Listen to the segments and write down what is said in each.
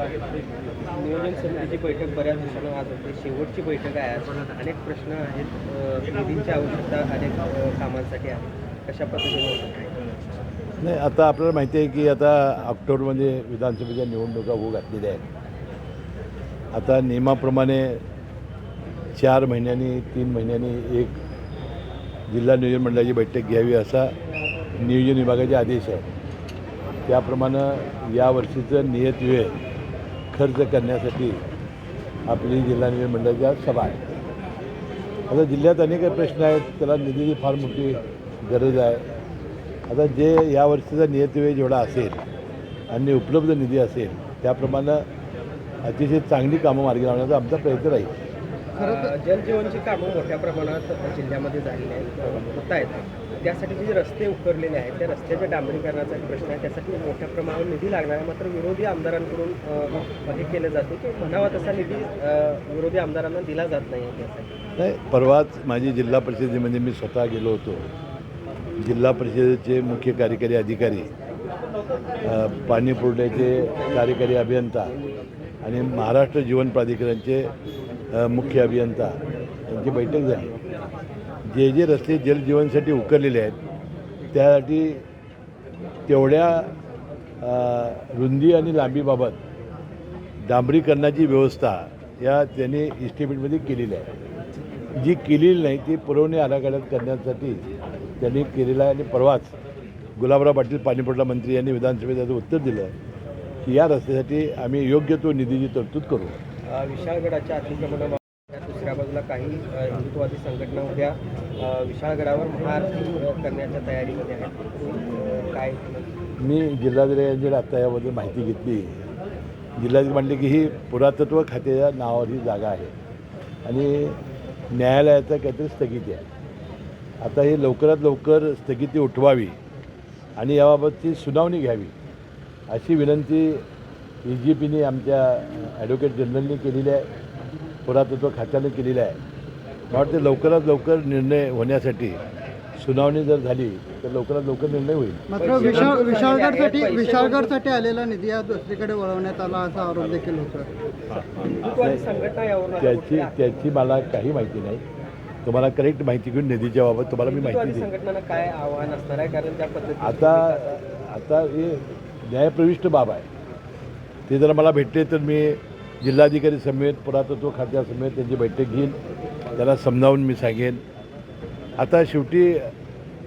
नियोजन समितीची बैठक बऱ्याच दिवसानं आज होते शेवटची बैठक आहे आज अनेक प्रश्न आहेत निधींची आवश्यकता अनेक कामांसाठी आहे कशा पद्धतीने नाही आता आपल्याला माहिती आहे की आता ऑक्टोबरमध्ये विधानसभेच्या निवडणुका होऊ घातलेल्या आहेत. आता नियमाप्रमाणे चार महिन्यांनी तीन महिन्यांनी एक जिल्हा नियोजन मंडळाची बैठक घ्यावी असा नियोजन विभागाचे आदेश आहे. त्याप्रमाणे यावर्षीचं नियत वेळ खर्च करण्यासाठी आपली जिल्हा नियोजन मंडळाच्या सभा आहे. आता जिल्ह्यात अनेक प्रश्न आहेत त्याला निधीची फार मोठी गरज आहे. आता जे यावर्षीचा नियतवेळ जेवढा असेल आणि उपलब्ध निधी असेल त्याप्रमाणे अतिशय चांगली कामं मार्गी लावण्याचा आमचा प्रयत्न राहील. अ, जलजीवनची कामं मोठ्या प्रमाणात जिल्ह्यामध्ये झालेली आहेत होत आहेत. त्यासाठी जे रस्ते उकरलेले आहेत त्या रस्त्याच्या डांबरीकरणाचा एक प्रश्न आहे. त्यासाठी मोठ्या प्रमाणावर निधी लागणार आहे मात्र विरोधी आमदारांकडून हे केलं जाते की म्हणावा तसा निधी विरोधी आमदारांना दिला जात नाही त्यासाठी. नाही परवाच माझी जिल्हा परिषदेमध्ये मी स्वतः गेलो होतो. जिल्हा परिषदेचे मुख्य कार्यकारी अधिकारी पाणी पुरवठ्याचे कार्यकारी अभियंता आणि महाराष्ट्र जीवन प्राधिकरणचे मुख्य अभियंता यांची बैठक झाली. जे जे रस्ते जलजीवनसाठी उकरलेले आहेत त्यासाठी तेवढ्या रुंदी आणि लांबीबाबत डांबरीकरणाची व्यवस्था या त्यांनी इस्टिमेटमध्ये केलेली आहे. जी केलेली नाही ती पुरवणी आराखड्यात करण्यासाठी त्यांनी केलेला आहे आणि परवाच गुलाबराव पाटील पाणीपुरवठा मंत्री यांनी विधानसभेत त्याचं उत्तर दिलं की या रस्त्यासाठी आम्ही योग्य तो निधीची तरतूद करू. विशाळगडाच्या अतिक्रमण दुसऱ्या बाजूला काही हिंदुत्ववादी संघटना उद्या विशाळगडावर महाआरती करण्याच्या तयारीमध्ये आहेत. काय? मी जिल्हाधिकाऱ्यांची आत्ता याबद्दल माहिती घेतली. जिल्हाधिकारी म्हणले की ही पुरातत्व खात्याच्या नावावर ही जागा आहे. आणि न्यायालयाचं काहीतरी स्थगिती आहे. आता ही लवकरात लवकर स्थगिती उठवावी आणि याबाबतची सुनावणी घ्यावी. अशी विनंती ई जी पीने आमच्या ॲडव्होकेट जनरलनी केलेली आहे. पुरातत्व खात्याने केलेली आहे. मला वाटतं लवकरात लवकर निर्णय होण्यासाठी सुनावणी जर झाली तर लवकरात लवकर निर्णय होईल. मात्र विशाळ विशाळगडसाठी विशाळगडसाठी आलेला निधी हा दुसरीकडे वळवण्यात आला असा आरोप देखील होतो त्याची त्याची मला काही माहिती नाही. तुम्हाला करेक्ट माहिती घेऊन निधीच्या बाबत तुम्हाला मी माहिती हिंदुत्ववादी देईन. संघटनांना काय आव्हान असणार आहे? कारण त्या पद्धतीने आता आता हे न्यायप्रविष्ट बाब आहे. ते जर मला भेटले तर मी जिल्हाधिकारी समेत पुरातत्व खात्यासमेत त्यांची बैठक घेईन. त्याला समजावून मी सांगेन. आता शेवटी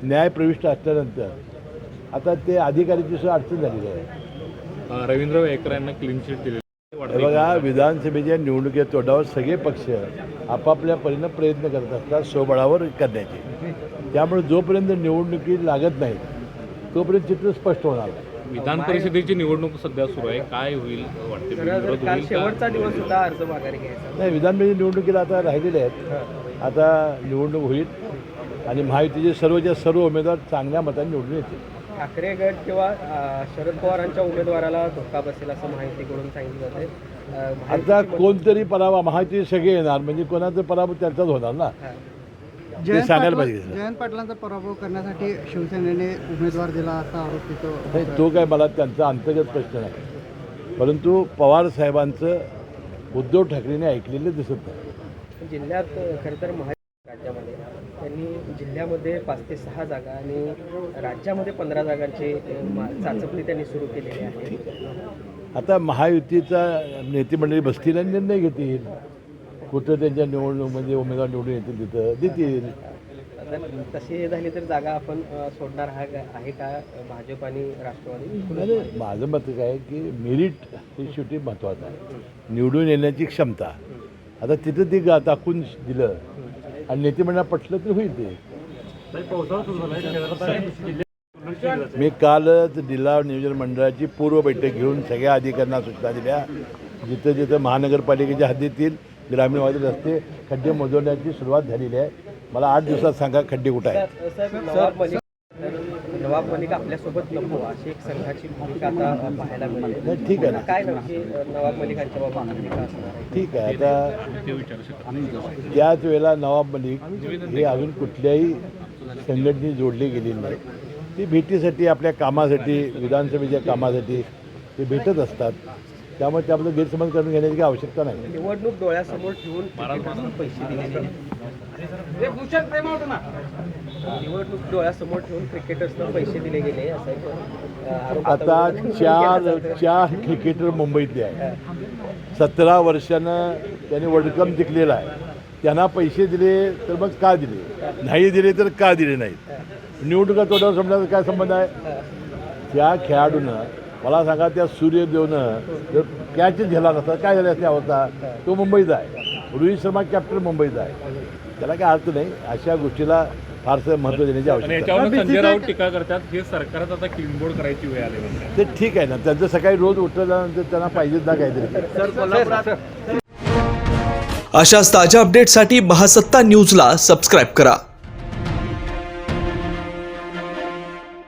न्यायप्रविष्ट असल्यानंतर आता ते अधिकारीची सुद्धा अडचण झालेली आहे. रवींद्र वेकर यांना क्लीन चिट दिली हे बघा विधानसभेच्या निवडणुकीत तोंडावर सगळे पक्ष आपापल्या परीनं प्रयत्न करत असतात स्वबळावर करण्याचे. त्यामुळे जोपर्यंत निवडणुकी लागत नाहीत तोपर्यंत चित्र स्पष्ट होणार नाही. विधान परिषदेची निवडणूक सध्या सुरू आहे. काय होईल वाटते? शेवटचा दिवस होता अर्ज माघारी घ्यायचा. नाही विधानसभेच्या निवडणुकीला आता राहिलेले आहेत. आता निवडणूक होईल आणि महायुतीचे सर्वच्या सर्व उमेदवार चांगल्या मताने निवडून येतील. ठाकरे गट किंवा शरद पवारांच्या उमेदवाराला धोका बसेल असं माहितीकडून सांगितलं जाते आता कोणतरी पराभव महायुती सगळे येणार म्हणजे कोणाचा पराभव त्यांचाच होणार ना. जयंत सांगायला पाटील पाहिजे. जयंत पाटलांचा पराभव करण्यासाठी शिवसेनेने उमेदवार दिला असा आरोप तिथं नाही तो काय मला त्यांचा अंतर्गत प्रश्न नाही. परंतु पवार साहेबांचं उद्धव ठाकरेंनी ऐकलेलं दिसत नाही. जिल्ह्यात खरं तर महा राज्यामध्ये त्यांनी जिल्ह्यामध्ये पाच ते सहा जागा आणि राज्यामध्ये पंधरा जागांची अ, मा- चाचपणी त्यांनी सुरू केलेली आहे. आता महायुतीचा नेतेमंडळी बसतील आणि निर्णय घेतील. कुठं त्यांच्या निवडणूक म्हणजे उमेदवार निवडून येतील तिथं देतील. हे झाली तर जागा आपण सोडणार हा आहे का भाजप आणि राष्ट्रवादी? माझं मत काय की मेरिट हे शेवटी महत्त्वाचं आहे. निवडून येण्याची क्षमता. आता तिथं ते दाखवून दिलं. आणि नेतेमंडळ पटलं तर होईल ते. मी कालच जिल्हा नियोजन मंडळाची पूर्व बैठक घेऊन सगळ्या अधिकाऱ्यांना सूचना दिल्या. जिथं जिथं महानगरपालिकेच्या हद्दीतील ग्रामीण भागातील रस्ते खड्डे मोजवण्याची सुरुवात झालेली आहे. मला आठ दिवसात सांगा खड्डे कुठं आहेत? साहेब नवाब मलिक आपल्यासोबत नको अशी एक संघाची भूमिका आता पाहायला नाही, ठीक आहे ना. काय नक्की नवाब मलिकांच्या आहे? ठीक आहे आता त्याच वेळेला नवाब मलिक हे अजून कुठल्याही संघटनेत जोडली गेलेली नाही. ती भेटीसाठी आपल्या कामासाठी विधानसभेच्या कामासाठी ते भेटत असतात. त्यामुळे त्याबद्दल गैरसमज करून घेण्याची काही आवश्यकता नाही. निवडणूक डोळ्यासमोर ठेवून क्रिकेटर्सना पैसे दिले गेले. निवडणूक डोळ्यासमोर ठेवून क्रिकेटर्सना पैसे दिले गेले असा एक अ, आरोप आता केला चार जातोय. चार क्रिकेटर मुंबईतले आहेत. सतरा वर्षानं त्यांनी वर्ल्ड कप जिंकलेला आहे. त्यांना पैसे दिले तर मग का दिले? नाही दिले तर का दिले नाहीत? निवडणुका तोंडावर समजायचा काय संबंध आहे? त्या खेळाडूनं मला सांगा त्या सूर्यदेवनं जर कॅच झेला नसता काय झाली असती अवस्था? तो मुंबईचा आहे. रोहित शर्मा कॅप्टन मुंबईचा आहे. त्याला काय अर्थ नाही अशा गोष्टीला फारसं महत्त्व देण्याची आवश्यकता टीका करतात हे सरकारच आता क्लीनबोर्ड करायची वेळ आली ते ठीक आहे ना त्यांचं सकाळी रोज उठल्यानंतर त्यांना पाहिजेच ना काहीतरी. अशाच ताज्या अपडेटसाठी महासत्ता न्यूजला सबस्क्राईब करा.